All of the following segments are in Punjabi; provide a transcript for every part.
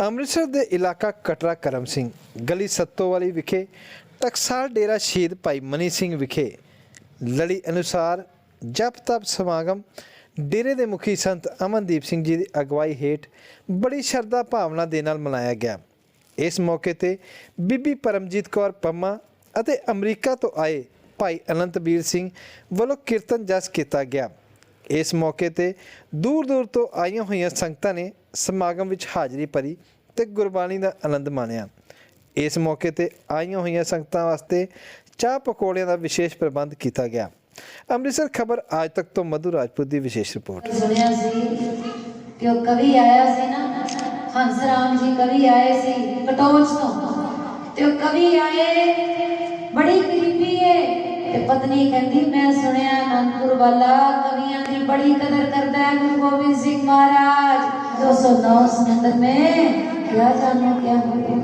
ਅੰਮ੍ਰਿਤਸਰ ਦੇ ਇਲਾਕਾ ਕਟਰਾ ਕਰਮ ਸਿੰਘ, ਗਲੀ ਸੱਤੋ ਵਾਲੀ ਵਿਖੇ, ਟਕਸਾਲ ਡੇਰਾ ਸ਼ਹੀਦ ਭਾਈ ਮਨੀ ਸਿੰਘ ਵਿਖੇ ਲੜੀ ਅਨੁਸਾਰ ਜਪ ਤਪ ਸਮਾਗਮ, ਡੇਰੇ ਦੇ ਮੁਖੀ ਸੰਤ ਅਮਨਦੀਪ ਸਿੰਘ ਜੀ ਦੀ ਅਗਵਾਈ ਹੇਠ ਬੜੀ ਸ਼ਰਧਾ ਭਾਵਨਾ ਦੇ ਨਾਲ ਮਨਾਇਆ ਗਿਆ। ਇਸ ਮੌਕੇ ਤੇ ਬੀਬੀ ਪਰਮਜੀਤ ਕੌਰ ਪੰਮਾ ਅਤੇ ਅਮਰੀਕਾ ਤੋਂ ਆਏ ਭਾਈ ਅਨੰਤਬੀਰ ਸਿੰਘ ਵੱਲੋਂ ਕੀਰਤਨ ਜਸ ਕੀਤਾ ਗਿਆ। ਇਸ ਮੌਕੇ ਤੇ ਦੂਰ ਦੂਰ ਤੋਂ ਆਈਆਂ ਹੋਈਆਂ ਸੰਗਤਾਂ ਨੇ ਸਮਾਗਮ ਵਿੱਚ ਹਾਜ਼ਰੀ ਭਰੀ ਤੇ ਗੁਰਬਾਣੀ ਦਾ ਆਨੰਦ ਮਾਣਿਆ। ਇਸ ਮੌਕੇ ਤੇ ਆਈਆਂ ਹੋਈਆਂ ਸੰਗਤਾਂ ਵਾਸਤੇ ਚਾਹ ਪਕੌੜਿਆਂ ਦਾ ਵਿਸ਼ੇਸ਼ ਪ੍ਰਬੰਧ ਕੀਤਾ ਗਿਆ। ਅੰਮ੍ਰਿਤਸਰ ਖਬਰ ਅੱਜ ਤੱਕ ਤੋਂ ਮਧੂ ਰਾਜਪੂਤ ਦੀ ਵਿਸ਼ੇਸ਼ ਰਿਪੋਰਟ। ਸੁਣਿਆ ਸੀ ਕਿ ਉਹ ਕਵੀ ਆਇਆ ਸੀ ਨਾ, ਹੰਸ ਜੀ ਕਵੀ ਆਏ ਸੀ ਕਟੋਚ ਤੋਂ। ਤੇ ਉਹ ਕਵੀ ਆਏ, ਬੜੀ ਗਰੀਬੀ ਏ। ਤੇ ਪਤਨੀ ਕਹਿੰਦੀ, ਮੈਂ ਸੁਣਿਆ ਅਨੰਦਪੁਰ ਵਾਲਾ ਕਵੀਆਂ بڑی قدر کرتا ہے گرو گوبند سنگھ مہاراج۔ دو سو نو سکندر میں کیا جانو کیا ہو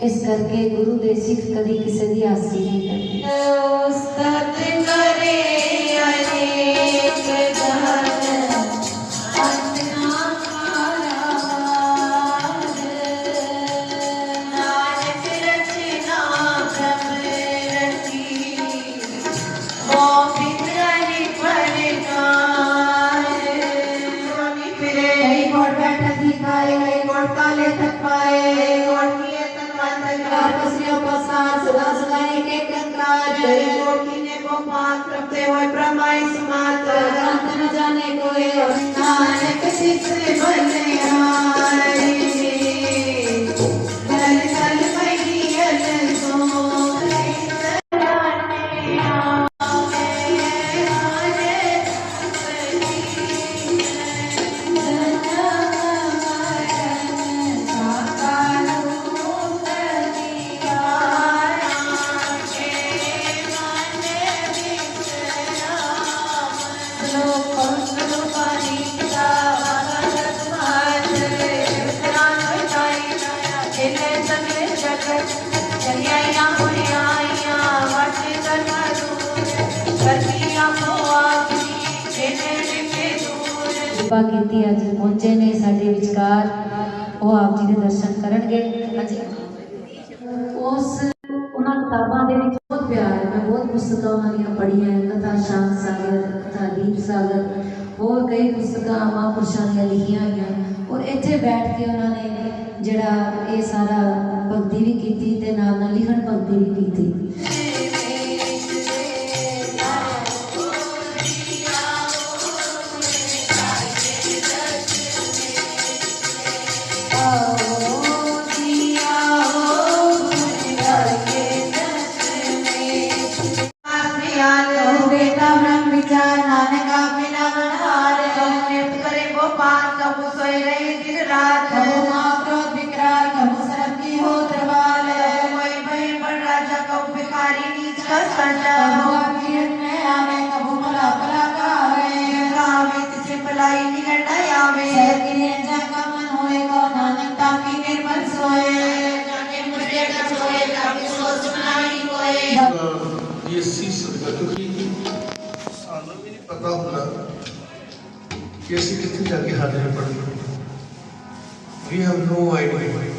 اس کر کے گرو دے سکھ کبھی کسی کی آسی نہیں کرتے۔ काले तत्पाए कोट किए तत्पातन वापसियो पसार सदा सदा एक एक कंकार जय कोट किने को पात्र ते होय प्रमाय ਕਿਰਪਾ ਕੀਤੀ ਅੱਜ ਪਹੁੰਚੇ ਨੇ ਸਾਡੇ ਵਿਚਕਾਰ। ਉਹ ਆਪ ਜੀ ਦੇ ਦਰਸ਼ਨ ਕਰਨਗੇ। ਹਾਂਜੀ। ਉਸ ਉਹਨਾਂ ਕਿਤਾਬਾਂ ਦੇ ਵਿੱਚ ਬਹੁਤ ਪਿਆਰ ਹੈ, ਮੈਂ ਬਹੁਤ ਪੁਸਤਕਾਂ ਉਹਨਾਂ ਦੀਆਂ ਪੜ੍ਹੀਆਂ ਕਥਾ ਸ਼ਾਮ ਸਾਗਰ, ਕਥਾ ਦੀਪ ਸਾਗਰ, ਹੋਰ ਕਈ ਪੁਸਤਕਾਂ ਮਹਾਂਪੁਰਸ਼ਾਂ ਦੀਆਂ ਲਿਖੀਆਂ ਹੋਈਆਂ। ਔਰ ਇੱਥੇ ਬੈਠ ਕੇ ਉਹਨਾਂ ਨੇ ਜਿਹੜਾ ਇਹ ਸਾਰਾ ਭਗਤੀ ਵੀ ਨਾਲ ਲਿਖਣ ਭਗਤੀ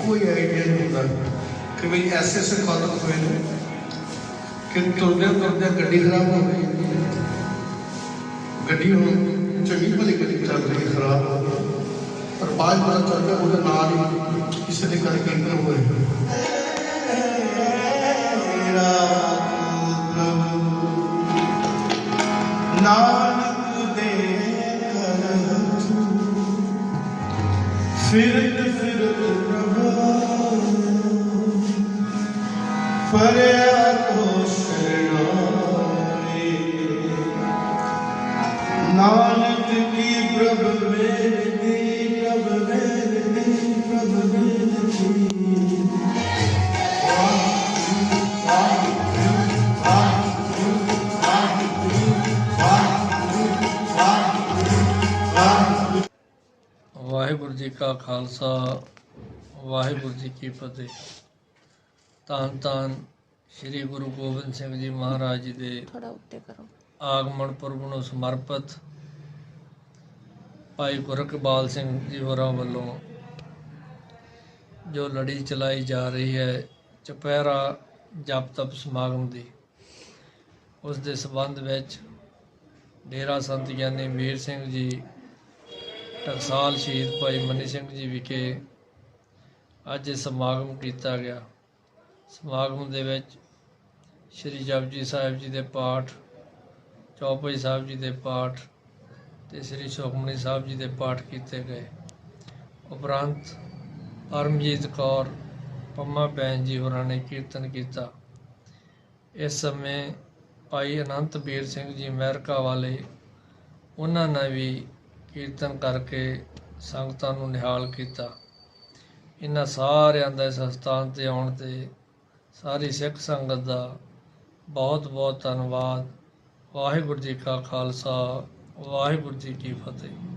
کوئی آئیڈیا نہیں ہوتا کہ میری ایسے ایسے خالق ہوئے ہیں۔ کہ تردیا تردیا گڈی خراب ہو گئی گڈی ہوں چنگی بھلی گڈی چل رہی خراب ہو گئی اور بعد پتا چلتا وہ نال ہی کسی نے کے اندر ہوئے نانک دے فرد فرد ਜੀ ਕਾ ਖਾਲਸਾ ਵਾਹਿਗੁਰੂ ਜੀ ਕੀ ਫਤਿਹ। ਧੰਨ ਧੰਨ ਸ੍ਰੀ ਗੁਰੂ ਗੋਬਿੰਦ ਸਿੰਘ ਜੀ ਮਹਾਰਾਜ ਜੀ ਦੇ ਥੋੜਾ ਉੱਤੇ ਕਰੋ। ਆਗਮਨ ਪੁਰਬ ਨੂੰ ਸਮਰਪਿਤ ਭਾਈ ਗੁਰਕਬਾਲ ਸਿੰਘ ਜੀ ਹੋਰਾਂ ਵੱਲੋਂ ਜੋ ਲੜੀ ਚਲਾਈ ਜਾ ਰਹੀ ਹੈ ਚੁਪਹਿਰਾ ਜਪ ਤਪ ਸਮਾਗਮ ਦੀ ਉਸ ਦੇ ਸਬੰਧ ਵਿੱਚ ਡੇਰਾ ਸੰਤ ਗਿਆਨੀ ਮੀਰ ਸਿੰਘ ਜੀ ਟਕਸਾਲ ਸ਼ਹੀਦ ਭਾਈ ਮਨੀ ਸਿੰਘ ਜੀ ਵਿਖੇ ਅੱਜ ਸਮਾਗਮ ਕੀਤਾ ਗਿਆ। ਸਮਾਗਮ ਦੇ ਵਿੱਚ ਸ੍ਰੀ ਜਪਜੀ ਸਾਹਿਬ ਜੀ ਦੇ ਪਾਠ, ਚੌਪਈ ਸਾਹਿਬ ਜੀ ਦੇ ਪਾਠ ਤੇ ਸ੍ਰੀ ਸੁਖਮਨੀ ਸਾਹਿਬ ਜੀ ਦੇ ਪਾਠ ਕੀਤੇ ਗਏ। ਉਪਰੰਤ ਪਰਮਜੀਤ ਕੌਰ, ਪੰਮਾ ਭੈਣ ਜੀ ਹੋਰਾਂ ਨੇ ਕੀਰਤਨ ਕੀਤਾ। ਇਸ ਸਮੇਂ ਭਾਈ ਅਨੰਤ ਵੀਰ ਸਿੰਘ ਜੀ ਅਮਰੀਕਾ ਵਾਲੇ, ਉਹਨਾਂ ਨੇ ਵੀ ਕੀਰਤਨ ਕਰਕੇ ਸੰਗਤਾਂ ਨੂੰ ਨਿਹਾਲ ਕੀਤਾ। ਇਹਨਾਂ ਸਾਰਿਆਂ ਦਾ ਇਸ ਸਥਾਨ ਤੇ ਆਉਣ ਤੇ ਸਾਰੀ ਸਿੱਖ ਸੰਗਤ ਦਾ ਬਹੁਤ ਬਹੁਤ ਧੰਨਵਾਦ। ਵਾਹਿਗੁਰੂ ਜੀ ਕਾ ਖਾਲਸਾ, ਵਾਹਿਗੁਰੂ ਜੀ ਕੀ ਫਤਿਹ।